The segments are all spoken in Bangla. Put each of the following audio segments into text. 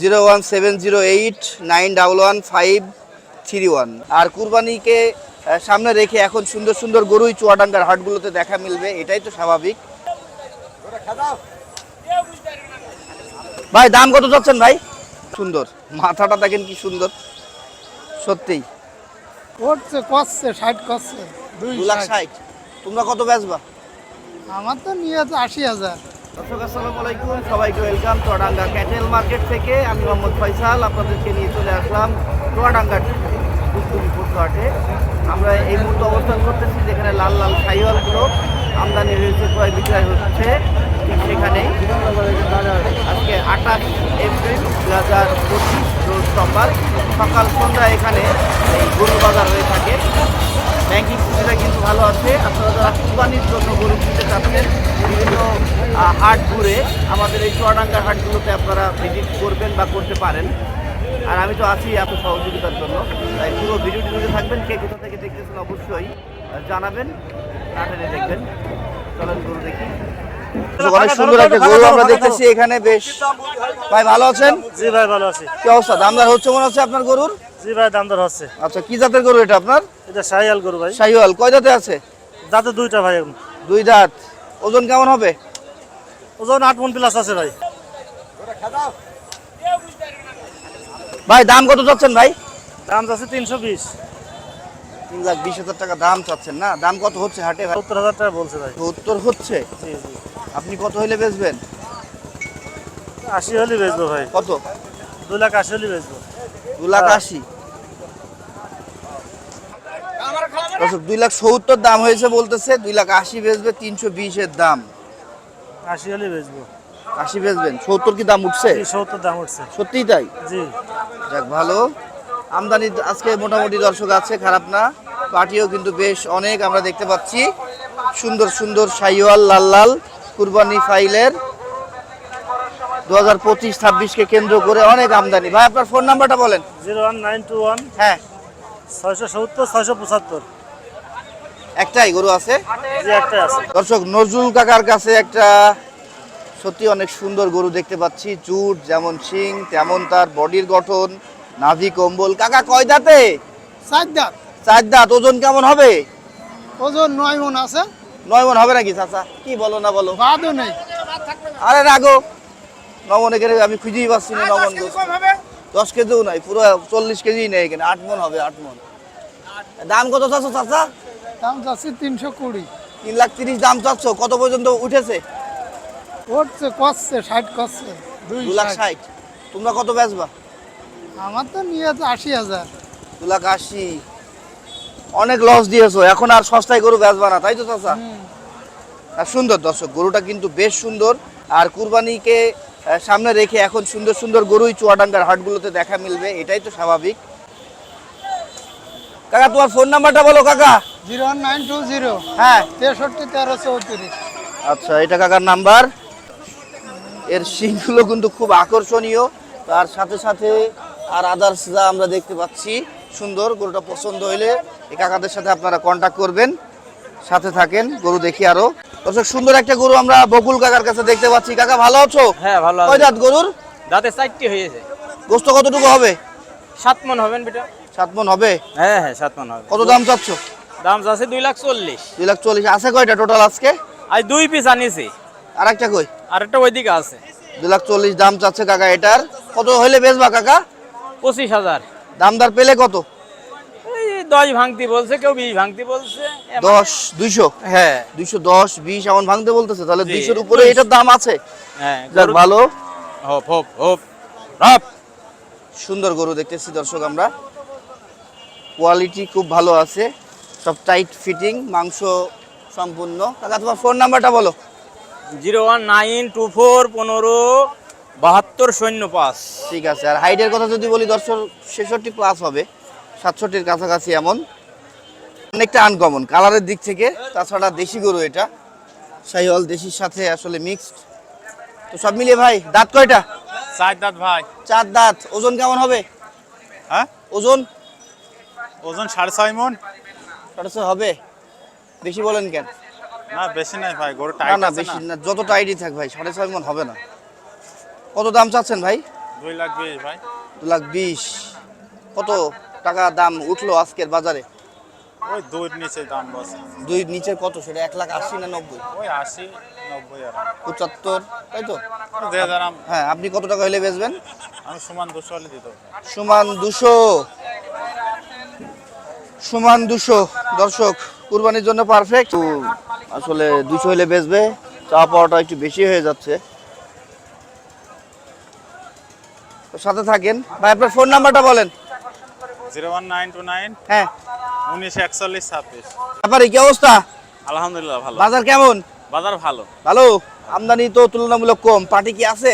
Zero one seven zero eight nine double one five three one. আর কুরবানিকে সামনে রেখে এখন সুন্দর সুন্দর গরুই চুয়াডাঙ্গার হাটগুলোতে দেখা মিলবে এটাই তো স্বাভাবিক। ভাই দাম কত চাচ্ছেন ভাই? সুন্দর মাথাটা দেখেন কি সুন্দর সত্যিই। করছে করছে ষাট করছে দু লাখ। ষাট। তোমরা কত বেচবা? আমার তো নিয়ে আছে আশি হাজার। দর্শক, আসসালামু আলাইকুম। সবাইকে ওয়েলকাম চুয়াডাঙ্গা ক্যাটেল মার্কেট থেকে। আমি মোহাম্মদ ফয়সাল, আপনাদেরকে নিয়ে চলে আসলাম চুয়াডাঙ্গার দুধগুলি ফুটঘাটে আমরা এই মুহূর্তে অবস্থান করতেছি যেখানে লাল লাল সাইওয়ালগুলো আমদানি হয়েছে ক্রয় বিক্রয় হচ্ছে ঠিক সেখানেই। আজকে আঠাশ এপ্রিল দু হাজার পঁচিশ সোমবার সকাল সন্ধ্যা এখানে এই গরু বাজার হয়ে থাকে। ব্যাংকিং সুবিধা কিন্তু ভালো আছে। আপনারা যারা জন্য গরু কিনতে চাচ্ছেন বিভিন্ন হাট ঘুরে আমাদের এই চুয়াডাঙ্গার হাটগুলোতে আপনারা ভিজিট করবেন বা করতে পারেন। আর আমি তো আছি এত সহযোগিতার জন্য। তাই পুরো ভিডিওটি যদি থাকবেন। কে কোথা থেকে দেখতেছেন অবশ্যই আহ, জানাবেন নাটেনে দেখবেন। চলেন গরু দেখি। অনেক সুন্দর একটা গরু আমরা দেখতেছি এখানে বেশ। ভাই ভালো আছেন? জি ভাই ভালো আছি। কি অবস্থা? দামদার হচ্ছে মনে হচ্ছে আপনার গরুর? জি ভাই দাম হচ্ছে। আচ্ছা কি জাতের গরু এটা আপনার? এটা শাহিয়াল গরু ভাই। শাহিওয়াল। কয় দাঁতে আছে? দাঁতে দুইটা ভাই। এখন। দুই দাঁত। ওজন কেমন হবে? ওজন আট মন প্লাস আছে ভাই। ভাই দাম কত চাচ্ছেন ভাই? দাম আছে তিনশো বিশ। তিন লাখ বিশ হাজার টাকা দাম চাচ্ছেন না? দাম কত হচ্ছে হাটে সত্তর হাজার টাকা বলছে ভাই। উত্তর হচ্ছে? আপনি কত বেচবেন? আশি হলে বেচবো ভাই। কত? দুই লাখ আশি হলে বেচবো। দু লাখ আশি? দুই লাখ সত্তর দাম হয়েছে বলতেছে দুই লাখ আশি বেচবে তিনশো বিশের দাম। আশি হলে বেচবো। আশি বেচবেন। সত্তর কি দাম উঠছে? সত্তর দাম উঠছে। সত্যিই তাই? জি। যাক ভালো। আমদানি আজকে মোটামুটি দর্শক আছে খারাপ না। পার্টিও কিন্তু বেশ অনেক আমরা দেখতে পাচ্ছি। সুন্দর সুন্দর সাইওয়াল লাল লাল কুরবানি ফাইলের। দু হাজার পঁচিশ ছাব্বিশকে কেন্দ্র করে অনেক আমদানি। ভাই আপনার ফোন নাম্বারটা বলেন। Zero one nine two one হ্যাঁ। ছয়শো সত্তর ছয়শো পঁচাত্তর। একটাই গরু আছে? দর্শক নজরুল কাকার কাছে একটা সত্যি অনেক সুন্দর গরু দেখতে পাচ্ছি। চুট যেমন শিং তেমন তার বডির গঠন নাভি কম্বল। কাকা কয় দাঁতে? চার দাঁত। চার দাঁত ওজন কেমন হবে? ওজন নয় মন আছে। নয় মন হবে নাকি চাচা? কি বলো না বলো? বাদও নেই। আরে রাগো। নমন এখানে আমি খুঁজেই পাচ্ছি না নমন। দশ কেজিও নাই পুরো চল্লিশ কেজি নেই এখানে আট মন হবে আট মন। দাম কত চাচ্ছ চাচা? দাম চাচ্ছি তিনশো কুড়ি। তিন লাখ তিরিশ দাম চাচ্ছ কত পর্যন্ত উঠেছে? করছে করছে ষাট করছে দুই দু লাখ ষাট। ষাট। তোমরা কত বেচবা? আমার তো নিয়ে আছে আশি হাজার। দু লাখ আশি। অনেক লস দিয়েছ। এখন আর সস্তায় গরু বেচবা না তাই তো চাচা? আর সুন্দর দর্শক গরুটা কিন্তু বেশ সুন্দর। আর কুরবানিকে সামনে রেখে এখন সুন্দর সুন্দর গরুই চুয়াডাঙ্গার হাটগুলোতে দেখা মিলবে এটাই তো স্বাভাবিক। কাকা তোমার ফোন নাম্বারটা বলো কাকা। Zero one nine two zero. হ্যাঁ। তেষট্টি তেরো চৌত্রিশ। আচ্ছা এটা কাকার নাম্বার। এর শিংগুলো কিন্তু খুব আকর্ষণীয়। তার সাথে সাথে আর আদার্স যা আমরা দেখতে পাচ্ছি সুন্দর গরুটা পছন্দ হইলে এই কাকাদের সাথে আপনারা কন্টাক্ট করবেন সাথে থাকেন গরু দেখি আরও। দর্শক সুন্দর একটা গরু আমরা বকুল কাকার কাছে দেখতে পাচ্ছি। কাকা ভালো আছো? হ্যাঁ ভালো কয় দাঁত গরুর? দাঁতে চারটি হয়েছে। গোস্ত কতটুকু হবে? সাত মন হবেন বেটা। সাত মন হবে? হ্যাঁ হ্যাঁ সাত মন হবে। কত দাম চাচ্ছ? দাম আছে দুই লাখ চল্লিশ। দুই লাখ চল্লিশ। আছে কয়টা টোটাল আজকে? আজ দুই পিস আনিছি। আর একটা কই? আর একটা ওইদিকে আছে। দুই লাখ চল্লিশ দাম চাচ্ছে কাকা এটার। কত হইলে বেচবা কাকা? পঁচিশ হাজার। দামদার পেলে কত? এই দশ ভাঙতি বলছে কেউ বিশ ভাঙতি বলছে। দশ দুইশো? হ্যাঁ দুইশো দশ বিশ এমন ভাঙতে বলতেছে তাহলে দুইশোর উপরে এটার দাম আছে। হ্যাঁ যাক ভালো। হোপ হোপ হোপ রাপ সুন্দর গরু দেখতেছি দর্শক আমরা। কোয়ালিটি খুব ভালো আছে সব টাইট ফিটিং মাংস সম্পূর্ণ। কাকা তোমার ফোন নাম্বারটা বলো। Zero one nine two four পনেরো বাহাত্তর সৈন্য পাঁচ ঠিক আছে আর হাইটের কথা যদি বলি দর্শক ছেষট্টি প্লাস হবে। সাতষট্টির কাছাকাছি এমন। অনেকটা আনকমন কালারের দিক থেকে তাছাড়া দেশি গরু এটা। শাহিওয়াল দেশির সাথে আসলে মিক্সড তো সব মিলিয়ে ভাই দাঁত কয়টা? চার দাঁত ভাই। চার দাঁত। ওজন কেমন হবে? হ্যাঁ? ওজন? ওজন সাড়ে ছয় মন। সাড়ে ছয় হবে? বেশি বলেন কেন? না বেশি নাই ভাই গরু না টাইট না বেশি না। না যত টাইটই থাক ভাই সাড়ে ছয় মন হবে না। কত দাম চাচ্ছেন ভাই? দুই লাখ বিশ ভাই। দু লাখ বিশ। কত টাকা দাম উঠল আজকের বাজারে? ওই দুই নিচে দাম বসে। দুই নিচের কত সেটা? এক লাখ আশি না নব্বই? ওই আশি নব্বই আর পঁচাত্তর তাই তো? হ্যাঁ আপনি কত টাকা হলে বেচবেন? আমি সমান দুশো হলে দিত সমান দুশো। সমান দুশো। দর্শক কুরবানির জন্য পারফেক্ট আসলে দুশো হলে বেচবে। চা পাওয়াটা একটু বেশি হয়ে যাচ্ছে তো সাথে থাকেন। ভাই আপনার ফোন নাম্বারটা বলেন। Zero one nine two nine হ্যাঁ। উনিশ একচল্লিশ ছাব্বিশ। ব্যাপারে কি অবস্থা? আলহামদুলিল্লাহ ভালো। বাজার কেমন? বাজার ভালো। ভালো? আমদানি তো তুলনামূলক কম। পার্টি কি আছে?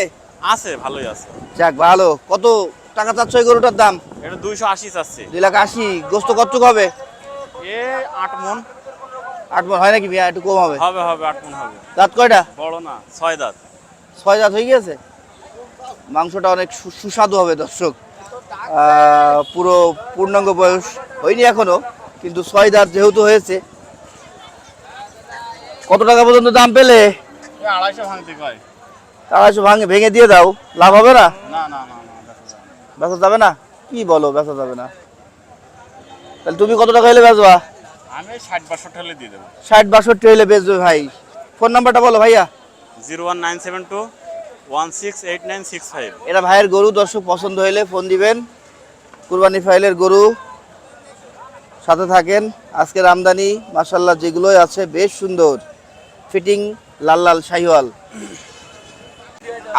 আছে ভালোই আছে। যাক ভালো। কত টাকা চাচ্ছ এই গরুটার দাম? এটা দুইশো আশি চাচ্ছি। দুই লাখ আশি। গোস্ত কতটুকু হবে? এ আট মন। আট মন হয় নাকি একটু কম হবে। হবে হবে আট মন হবে। দাঁত কয়টা? বড় না ছয় দাঁত। ছয় দাঁত হয়ে গেছে মাংসটা অনেক সুস্বাদু হবে দর্শক। পুরো পূর্ণাঙ্গ বয়স হয়নি এখনও কিন্তু ছয় দাঁত যেহেতু হয়েছে। কত টাকা পর্যন্ত দাম পেলে? আড়াইশো ভাঙতে কয়। আড়াইশো ভাঙে ভেঙে দিয়ে দাও। লাভ হবে না? না না না না না। বেচা যাবে না? কি বলো বেচা যাবে না? তাহলে তুমি কত টাকা হলে বেচবা? আমি ষাট বাষট্টি হলে দিয়ে দেবো। ষাট বাষট্টি হলে বেচবে ভাই। ফোন নাম্বারটা বলো ভাইয়া। Zero one nine seven two one six eight nine six five এটা ভাইয়ের গরু দর্শক পছন্দ হলে ফোন দিবেন। কুরবানি ফাইলের গরু সাথে থাকেন। আজকের আমদানি মাসাল্লাহ যেগুলোই আছে বেশ সুন্দর। ফিটিং লাল লাল শাহিওয়াল।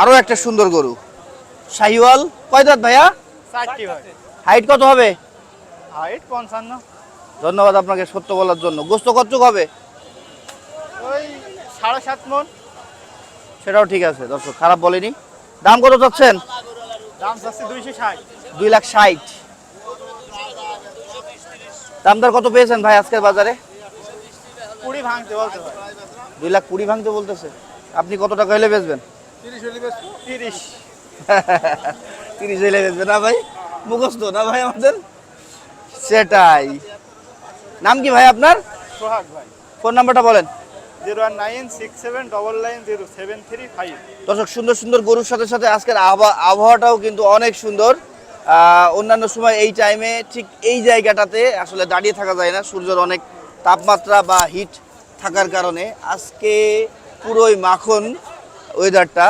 আরও একটা সুন্দর গরু। শাহিওয়াল কয় দাঁত ভাইয়া? হাইট কত হবে? হাইট পঞ্চান্ন। ধন্যবাদ আপনাকে সত্য বলার জন্য। গোস্ত কতটুক হবে? ওই সাড়ে সাত মন। সেটাও ঠিক আছে দর্শক খারাপ বলেনি। দাম কত চাচ্ছেন? দাম চাচ্ছে দুইশো ষাট। দুই লাখ ষাট। দামদার কত পেয়েছেন ভাই আজকের বাজারে? কুড়ি ভাঙতে বলতে ভাই দুই লাখ কুড়ি ভাঙতে বলতেছে। আপনি কত টাকা হলে বেচবেন? তিরিশ হলে তিরিশ। তিরিশ হলে বেচবেন না ভাই? মুখস্থ না ভাই আমাদের? সেটাই। নাম কি ভাই আপনার? সোহাগ ভাই। ফোন নাম্বারটা বলেন। Zero nine six seven double nine zero seven three five. দর্শক, সুন্দর সুন্দর গরুর সাথে সাথে আজকের আবহাওয়া আবহাওয়াটাও কিন্তু অনেক সুন্দর। অন্যান্য সময় এই টাইমে ঠিক এই জায়গাটাতে আসলে দাঁড়িয়ে থাকা যায় না। সূর্যের অনেক তাপমাত্রা বা হিট থাকার কারণে আজকে পুরোই মাখন ওয়েদারটা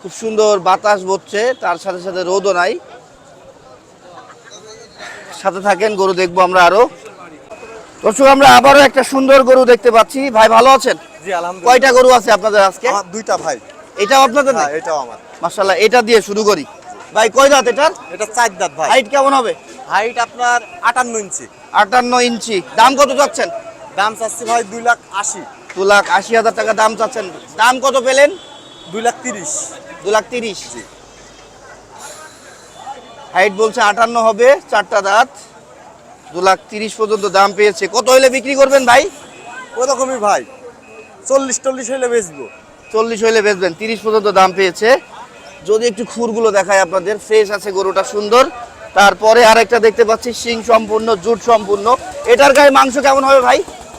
খুব সুন্দর বাতাস বচ্ছে, তার সাথে সাথে রোদও নাই। সাথে থাকেন, গরু দেখব আমরা আরও। দর্শক আমরা আবারও একটা সুন্দর গরু দেখতে পাচ্ছি। ভাই ভালো আছেন? জি আলহামদুলিল্লাহ। কয়টা গরু আছে আপনাদের আজকে? আমার দুইটা ভাই। এটাও আপনাদের না হ্যাঁ এটাও আমার। মাশাল্লাহ এটা দিয়ে শুরু করি। ভাই কয় দাঁত এটার? এটা চার দাঁত ভাই। হাইট কেমন হবে? হাইট আপনার আটান্ন ইঞ্চি। আটান্ন ইঞ্চি। দাম কত চাচ্ছেন? দাম চাচ্ছি ভাই দুই লাখ আশি। দু লাখ আশি হাজার টাকা দাম চাচ্ছেন। দাম কত পেলেন? দুই লাখ তিরিশ। দু লাখ তিরিশ। হাইট বলছে আটান্ন হবে চারটা দাঁত। দু লাখ তিরিশ পর্যন্ত দাম পেয়েছে। কত হইলে বিক্রি করবেন ভাই? ওরকমই ভাই। চল্লিশ টল্লিশ হইলে বেচবো। চল্লিশ হইলে বেচবেন তিরিশ পর্যন্ত দাম পেয়েছে। যদি একটু খুরগুলো দেখায় আপনাদের ফ্রেশ আছে গরুটা সুন্দর। তারপরে আরেকটা দেখতে পাচ্ছি শিং সম্পূর্ণ জুট সম্পূর্ণ। এটার গায়ে মাংস কেমন হবে ভাই?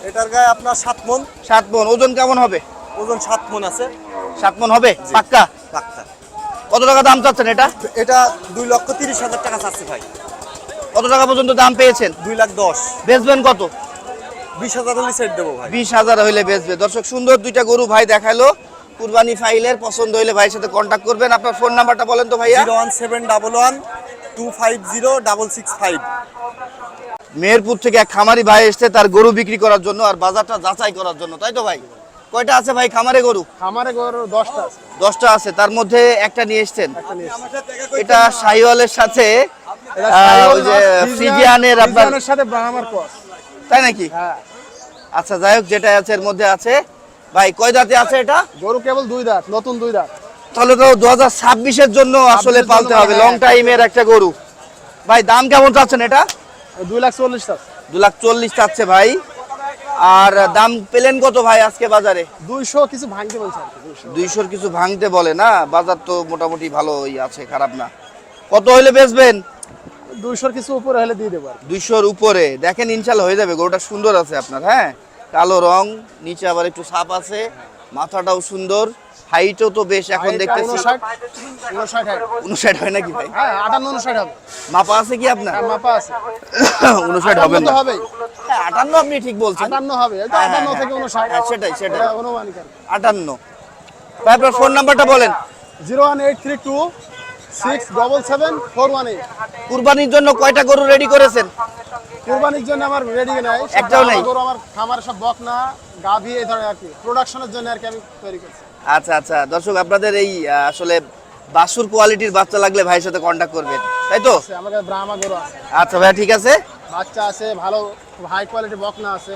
এটার গায়ে আপনার সাত মন। সাত মন ওজন কেমন হবে? ওজন সাত মন আছে। সাত মন হবে? পাক্কা? ডাক্তার কত টাকা দাম চাচ্ছেন এটা? এটা দুই লক্ষ তিরিশ হাজার টাকা চাচ্ছে ভাই। কত টাকা পর্যন্ত দাম পেয়েছেন? দুই লাখ দশ। বেচবেন কত? বিশ হাজার হলে সেট দেবো ভাই। বিশ হাজার হইলে বেচবে। দর্শক সুন্দর দুইটা গরু ভাই দেখাল। কুরবানি ফাইলের পছন্দ হইলে ভাইয়ের সাথে কন্ট্যাক্ট করবেন। আপনার ফোন নাম্বারটা বলেন তো ভাইয়া। Zero one seven double one two five zero double six five. Meherpur থেকে এক খামারি ভাই এসছে তার গরু বিক্রি করার জন্য আর বাজারটা যাচাই করার জন্য। তাই তো ভাই? কয়টা আছে ভাই খামারে গরু? খামারে গরু দশটা আছে। দশটা আছে। তার মধ্যে একটা নিয়ে এসছেন। এটা সাইওয়ালের সাথে ওই যে ফ্রিজিয়ানের আপনার ফ্রিজিয়ানের সাথে ব্রাহ্মার ক্রস তাই নাকি? হ্যাঁ। আচ্ছা যাই হোক যেটা আছে এর মধ্যে আছে। ভাই কয় দাঁতে আছে এটা? গরু কেবল দুই দাঁত নতুন দুই দাঁত। তাহলে তো দু হাজার ছাব্বিশের জন্য আসলে পালতে হবে লং হ্যাঁ। টাইমের একটা গরু। ভাই দাম কেমন চাচ্ছেন এটা? দুই লাখ চল্লিশ দু লাখ চল্লিশ চাচ্ছে ভাই। আর দাম পেলেন কত ভাই আজকে বাজারে? দুইশো কিছু ভাঙতে বলছে দুইশো। দুইশোর কিছু ভাঙতে বলে না বাজার তো মোটামুটি ভালোই আছে খারাপ না। কত হইলে বেচবেন? দুইশোর কিছু উপরে হলে দিয়ে দেবো। দুইশোর উপরে। দেখেন ইনশাল্লাহ হয়ে যাবে গরুটা সুন্দর আছে আপনার হ্যাঁ? কালো রং নিচে আবার একটু সাপ আছে মাথাটাও সুন্দর হাইটও তো বেশ এখন দেখতেছি উনষাট হয়। নাকি ভাই? হ্যাঁ আটান্ন উনষাট হবে। মাপা আছে কি আপনার? হ্যাঁ, মাপা আছে। উনষাট হবে না। হবেই। হ্যাঁ, আটান্ন আপনি ঠিক বলছেন। আটান্ন হবে হ্যাঁ, আটান্ন থেকে উনষাট। হ্যাঁ, সেটাই, সেটাই। আটান্ন। ভাই আপনার ফোন নাম্বারটা বলেন। Zero one eight three two six double seven four one eight কুরবানির জন্য কয়টা গরু রেডি করেছেন? কুরবানির জন্য আমার রেডি নাই। একটাও নেই? গরু আমার খামার সব বকনা গাভী এই ধরনের আর কি। প্রোডাকশনের জন্য আর কি আমি তৈরি করছি। আচ্ছা আচ্ছা। দর্শক আপনাদের এই আসলে বাসুর কোয়ালিটির বাচ্চা লাগলে ভাইয়ের সাথে কন্ট্যাক্ট করবেন। তাই তো? আছে, আমার কাছে ব্রাহ্মা গরু আছে। আচ্ছা ভাই ঠিক আছে? বাচ্চা আছে ভালো হাই কোয়ালিটি বকনা আছে।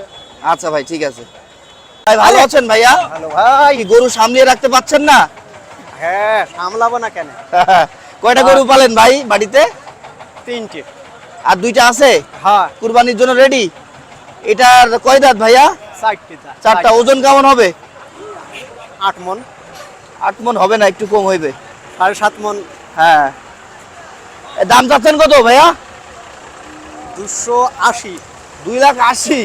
আচ্ছা ভাই ঠিক আছে। ভাই ভালো আছেন ভাইয়া? ভালো ভাই। গরু সামলিয়ে রাখতে পাচ্ছেন না? হ্যাঁ সামলাবো না কেন? কয়টা গরু পালেন ভাই বাড়িতে? তিনটে। আর দুইটা আছে? হ্যাঁ। কুরবানির জন্য রেডি এটার কয় দাঁত ভাইয়া? চারটে চারটা ওজন কেমন হবে? আট মন। আট মন হবে না একটু কম হইবে। সাড়ে সাত মন। হ্যাঁ। দাম চাচ্ছেন কত ভাইয়া? দুশো আশি। দুই লাখ আশি?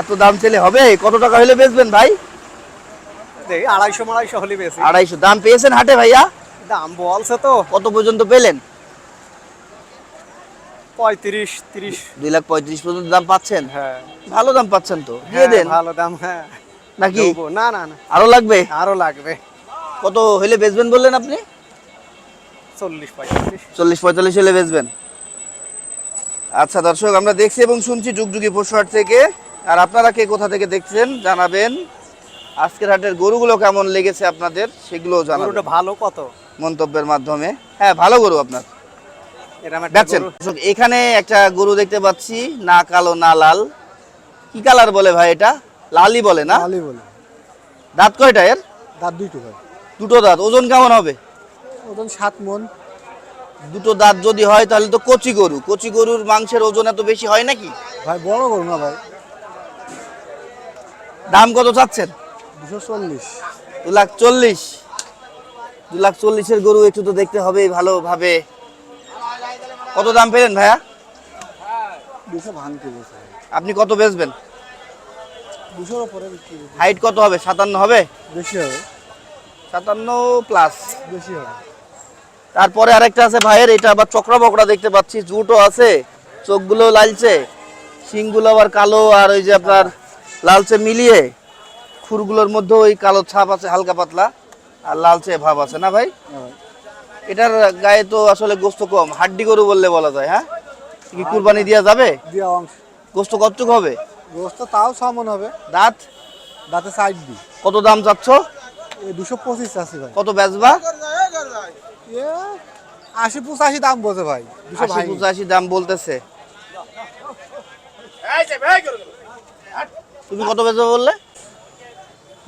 এত দাম চেলে হবে? কত টাকা হলে বেচবেন ভাই? আড়াইশো মাড়াইশো হলে বেশি আড়াইশো। দাম পেয়েছেন হাটে ভাইয়া? দাম বলছে তো। কত পর্যন্ত পেলেন? পঁয়ত্রিশ তিরিশ। দুই লাখ পঁয়ত্রিশ পর্যন্ত দাম পাচ্ছেন? হ্যাঁ। ভালো দাম পাচ্ছেন তো। দিয়ে দেন। ভালো দাম হ্যাঁ। নাকি? না না না। আরও লাগবে? আরও লাগবে। কত হলে বেচবেন বললেন আপনি? চল্লিশ পঁয়তাল্লিশ। বেচবেন। আচ্ছা দর্শক আমরা দেখছি এবং শুনছি যুগযুগি পশুহাট থেকে। আর আপনারা কে কোথা থেকে দেখছেন জানাবেন। আজকের হাটের গরুগুলো কেমন লেগেছে আপনাদের সেগুলো জানাবেন। ভালো কত? মন্তব্যের মাধ্যমে। হ্যাঁ ভালো গরু আপনার। দেখছেন এখানে একটা গরু দেখতে পাচ্ছি না কালো না লাল। কি কালার বলে ভাই এটা? লালই বলে না? আলি বলে। দাঁত কয়টা এর? দাঁত দুইটো ভাই দুটো দাঁত। ওজন কেমন হবে? ওজন সাত মন। দুটো দাঁত যদি হয় তাহলে তো কচি গরু। কচি গরুর মাংসের ওজন এত বেশি হয় নাকি? ভাই বড় গরু না ভাই। দাম কত চাচ্ছেন? দুশো চল্লিশ। দু লাখ চল্লিশ। দু লাখ চল্লিশের গরু একটু তো দেখতে হবে ভালোভাবে। কত দাম পেলেন ভাইয়া? আপনি কত বেচবেন। হাইট কত হবে? সাতান্ন হবে? বেশি হবে। সাতান্ন প্লাস। বেশি হবে। তারপরে আরেকটা আছে ভাইয়ের এটা আবার চক্রা বকরা দেখতে পাচ্ছি জুটও আছে চোখগুলো লালচে শিংগুলো আবার কালো আর ওই যে আপনার লালচে মিলিয়ে খুরগুলোর মধ্যে ওই কালো ছাপ আছে হালকা পাতলা। আর লালচে ভাব আছে না ভাই? ভাই। এটার গায়ে তো আসলে গোস্ত কম। হাড্ডি গরু বললে বলা যায় হ্যাঁ? কি কুরবানি দেওয়া যাবে? অংশ। গোস্ত কতটুক হবে? গোস্ত তাও ছমন হবে। দাঁত? দাঁতে সাইড দি। কত দাম চাচ্ছ? এই দুশো পঁচিশ আছে ভাই। কত বেচবা? এ আশি পঁচাশি দাম বোঝে ভাই। দুশো পঁচাশি দাম বলতেছে। তুমি কত বেচবে বললে?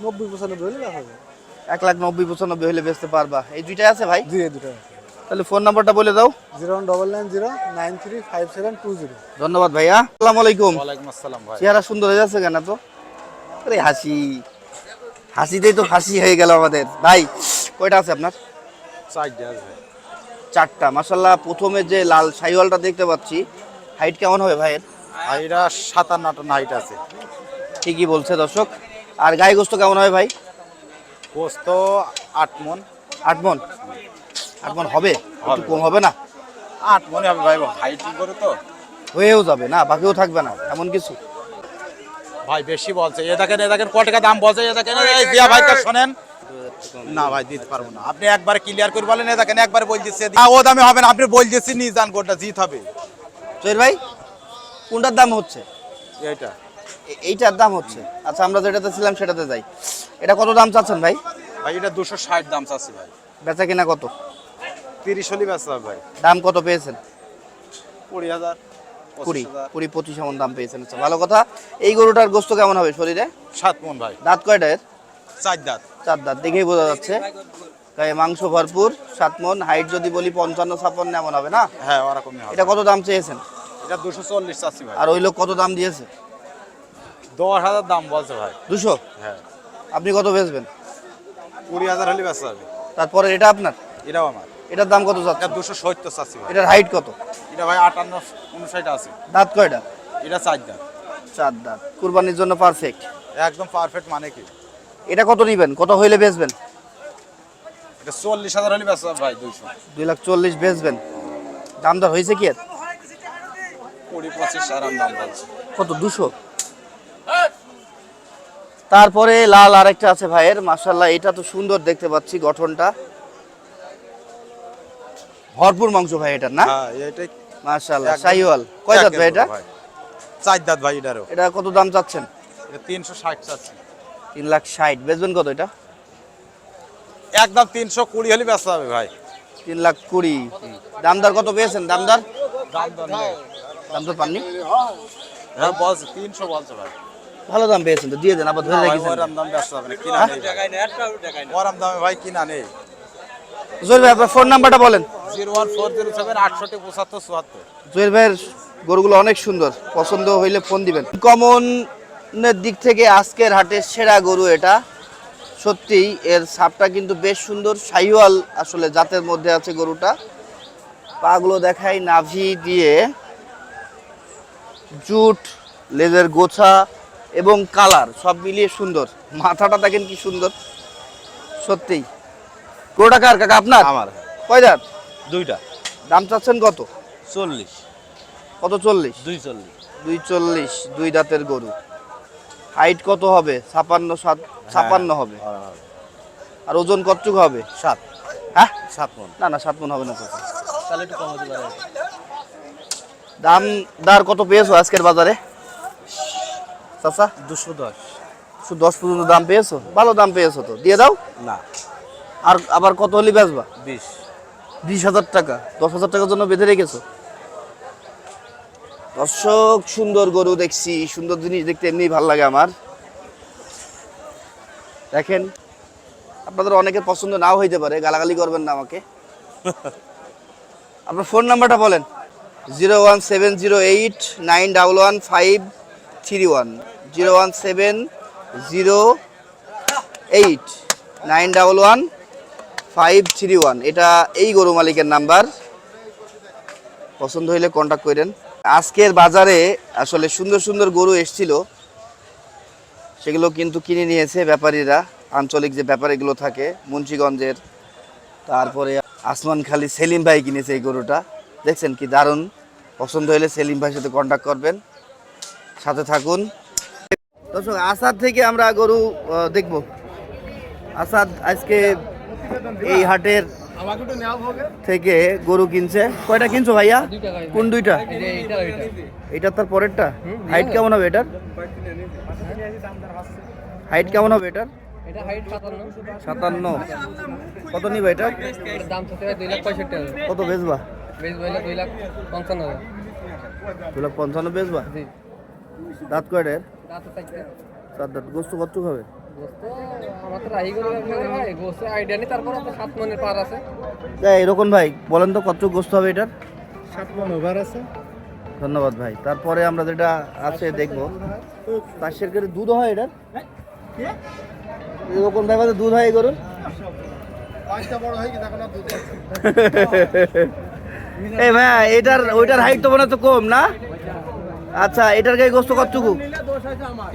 নব্বই পঁচানব্বই হলে হবে এক লাখ নব্বই পঁচানব্বই হলে বেচতে পারবা। এই দুইটাই আছে ভাই? জি এই দুটো তাহলে ফোন নাম্বারটা বলে দাও। Zero one double nine zero nine three five seven two zero. ধন্যবাদ ভাইয়া। আসসালামু আলাইকুম। ওয়ালাইকুম আসসালাম ভাই। চেহারা সুন্দর হয়ে যাচ্ছে কেন তো আরে হাসি। হাসিতেই তো হাসি হয়ে গেল আমাদের। ভাই কয়টা আছে আপনার? চার ভাই চারটা। মাসাল্লাহ প্রথমে যে লাল শাহিওয়ালটা দেখতে পাচ্ছি হাইট কেমন হবে ভাইয়ের? ভাইরা সাতান্ন আটান্ন হাইট আছে। ঠিকই বলছে দর্শক। আর গায়ে গোস্ত কেমন হবে ভাই? গোস্ত আট মন। আট মন? আট মন হবে? একটু কম হবে না? আট মনে হবে ভাই হাইটিং করে তো। হয়েও যাবে না বাকিও থাকবে না এমন কিছু। ভাই বেশি বলছে। এ দেখেন এ দেখেন ক টাকা দাম বলছে এ দেখেন এই দিয়া ভাই তো শোনেন। না ভাই দিতে পারব না। আপনি একবার ক্লিয়ার করে বলেন এ দেখেন একবার বল দিচ্ছে। ও দামে হবে না আপনি বল দিচ্ছি নিজ দান কোনটা জিত হবে। জয়ের ভাই কোনটার দাম হচ্ছে? এইটা। এ- এইটার দাম হচ্ছে। আচ্ছা আমরা যেটাতে ছিলাম সেটাতে যাই। এটা কত দাম চাচ্ছেন ভাই? ভাই এটা দুশো ষাট দাম চাচ্ছি ভাই। বেচা কিনা কত? তিরিশ হলি হবে ভাই। দাম কত পেয়েছেন? কুড়ি হাজার কুড়ি কুড়ি পঁচিশ এমন দাম পেয়েছেন। আচ্ছা ভালো কথা। এই গরুটার গোস্ত কেমন হবে শরীরে? সাত মন ভাই। দাঁত কয়টা এর? চার দাঁত। চার দাঁত। দেখেই বোঝা যাচ্ছে। গায়ে মাংস ভরপুর সাত মন। হাইট যদি বলি পঞ্চান্ন ছাপ্পান্ন এমন হবে না? হ্যাঁ ওরকমই এটা কত দাম চেয়েছেন? এটা দুশো চল্লিশ চাচ্ছি ভাই। আর ওই লোক কত দাম দিয়েছে? দশ হাজার দাম বলছে ভাই। দুশো? হ্যাঁ। আপনি কত বেচবেন? কুড়ি হাজার হলে ব্যস্ত হবে তারপরে এটা আপনার? এটাও আমার। এটার দাম কত যাচ্ছে দুশো সত্তর চাচ্ছি ভাই। এটার হাইট কত? এটা ভাই আটান্ন উনষাট আছে। দাঁত কয়টা? এটা চার দাঁত। চার দাঁত। কুরবানির জন্য পারফেক্ট একদম পারফেক্ট মানে কি? এটা কত নিবেন? কত হইলে বেচবেন? এটা চল্লিশ হাজার হলে বেচা ভাই দুইশো। দুই লাখ চল্লিশ বেচবেন। দাম দর হয়েছে কি এর? কুড়ি পঁচিশ আরাম দাম বলছে। কত? দুশো? তারপরে লাল আরেকটা আছে ভাইয়ের মার্শাল্লাহ এটা তো সুন্দর দেখতে পাচ্ছি গঠনটা। ভরপুর মাংস ভাই এটা না? হ্যাঁ শাহিওয়াল। কয় দাঁত ভাই এটা? চার দাঁত ভাই এটারও। এটা কত দাম চাচ্ছেন? তিনশো ষাট চাচ্ছি। তিন লাখ ষাট। বেচবেন কত এটা? একদম তিনশো কুড়ি হলে বেচা হবে ভাই। তিন লাখ কুড়ি। দামদার কত পেয়েছেন? দামদার দাম দর নেই। দাম তো পাননি? হ্যাঁ বলছে তিনশো বলছে ভাই। ভালো দাম পেয়েছেন তো দিয়ে দেন আবার ধরে রেখেছেন ওরম দাম বেচা হবে না কিনা নেই ওরম দামে ভাই কিনা নেই। জহির ভাই আপনার ফোন নাম্বারটা বলেন। Zero one four zero seven আটষট্টি পঁচাত্তর চুয়াত্তর। জহির ভাইয়ের গরুগুলো অনেক সুন্দর পছন্দ হইলে ফোন দিবেন। কমনের দিক থেকে আজকের হাটের সেরা গরু এটা। সত্যিই এর সাপটা কিন্তু বেশ সুন্দর সাইওয়াল আসলে জাতের মধ্যে আছে গরুটা। পাগুলো দেখাই নাভি দিয়ে। জুট লেজের গোছা এবং কালার সব মিলিয়ে সুন্দর। মাথাটা দেখেন কি সুন্দর। সত্যিই। গরুটা কার কাকা আপনার? আমার। কয় দাঁত? দুইটা। দাম চাচ্ছেন কত? চল্লিশ। কত চল্লিশ? দুই চল্লিশ। দুই চল্লিশ দুই দাঁতের গরু। হাইট কত হবে? ছাপান্ন সাত ছাপান্ন হবে। আর ওজন কতটুকু হবে? সাত। হ্যাঁ? সাত মন। না না সাত মন হবে না তাহলে একটু কম হতে পারে দাম দার কত পেয়েছ আজকের বাজারে? চাচা? দুশো দশ। শুধু দশ পর্যন্ত দাম পেয়েছ? ভালো দাম পেয়েছ তো। দিয়ে দাও। না। আর আবার কত হলে বেচবা? বিশ। বিশ হাজার টাকা। দশ হাজার টাকার জন্য বেঁধে রেখেছো? দর্শক সুন্দর গরু দেখছি। সুন্দর জিনিস দেখতে এমনি ভালো লাগে আমার। দেখেন আপনাদের অনেকের পছন্দ নাও হইতে পারে। গালাগালি করবেন না আমাকে। আপনার ফোন নাম্বারটা বলেন। Zero one seven zero eight nine double one five three one. Zero one seven zero eight nine double one five three one. এটা এই গরু মালিকের নাম্বার। পছন্দ হইলে কন্ট্যাক্ট করেন। আজকের বাজারে আসলে সুন্দর সুন্দর গরু এসছিল। সেগুলো কিন্তু কিনে নিয়েছে ব্যাপারীরা। আঞ্চলিক যে ব্যাপারীগুলো থাকে, মুন্সীগঞ্জের। তারপরে আসমান খালি সেলিম ভাই কিনেছে এই গরুটা। দেখছেন কি দারুণ। পছন্দ হলে সেলিম ভাইয়ের সাথে কন্ট্যাক্ট করবেন। সাথে থাকুন। দর্শক, আসাদ থেকে আমরা গরু দেখব। আসাদ আজকে এই হাটের থেকে গরু কিনছে। কয়টা কিনছো ভাইয়া? কোন দুইটা? এটা তার পরেরটা? হাইট কেমন হবে এটার? হাইট কেমন হবে এটার? সাতান্ন। কত নিবে এটা? কত বেচবা? দুই লাখ পঞ্চান্ন বেচবা? দাঁত কয়টার? চার দাঁত। গোস্ত কতটুক হবে? গোস্ত আমার তো রাহিগুলো ব্যবসা করা হয় গোস্তের আইডিয়া নেই তারপর তো সাত মনের পার আছে। এই, এরকম ভাই বলেন তো কতটুক গোস্ত হবে এটার? সাত মন ওভার আছে। ধন্যবাদ ভাই। তারপরে আমরা যেটা আছে দেখব। পাশের করে দুধ হয় এটার? এরকম ভাই বলে দুধ হয় গরুর? হয়ে আছে এই ভাই এটার ওইটার হাইট তো মনে হচ্ছে কম না? আচ্ছা এটার গায়ে গোস্ত কতটুকু?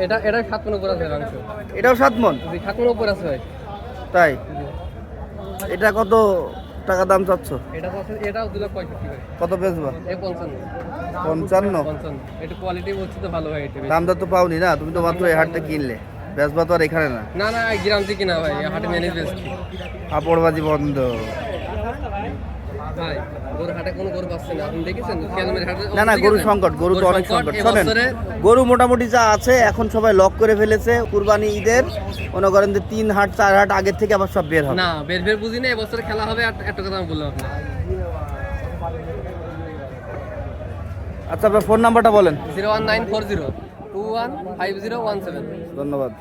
এটা এটা সাত মন উপর আছে মাংস এটাও সাত মন সাত মন উপর আছে ভাই। তাই? এটা কত টাকা দাম চাচ্ছ? এটা এটাও দুই লাখ পঁয়ষট্টি কত বেচবা? পঞ্চান্ন। পঞ্চান্ন? এটা কোয়ালিটি বলছি তো ভালো হয় এটা দাম তো পাওনি না তুমি তো মাত্র এই হাটটা কিনলে। বেচবা তো আর এখানে না। না না এই গ্রাম থেকে না ভাই হাটে ম্যানেজ বেশি কাপড়বাজি বন্ধ। ভাই গরু হাটে কোনো গরু পাচ্ছে না। আপনি দেখেছেন? খেয়ালমের হাটে না না গরু সংকট গরু তো অনেক সংকট শোনেন গরু মোটামুটি যা আছে এখন সবাই লক করে ফেলেছে। কুরবানি ঈদের মনে করেন যে তিন হাট চার হাট আগের থেকে আবার সব বের হবে। না বের বের বুঝি না এবছরে খেলা হবে একটা কথা আমি বললাম আচ্ছা আপনার ফোন নাম্বারটা বলেন। Zero one nine four zero two one five zero one seven. ধন্যবাদ।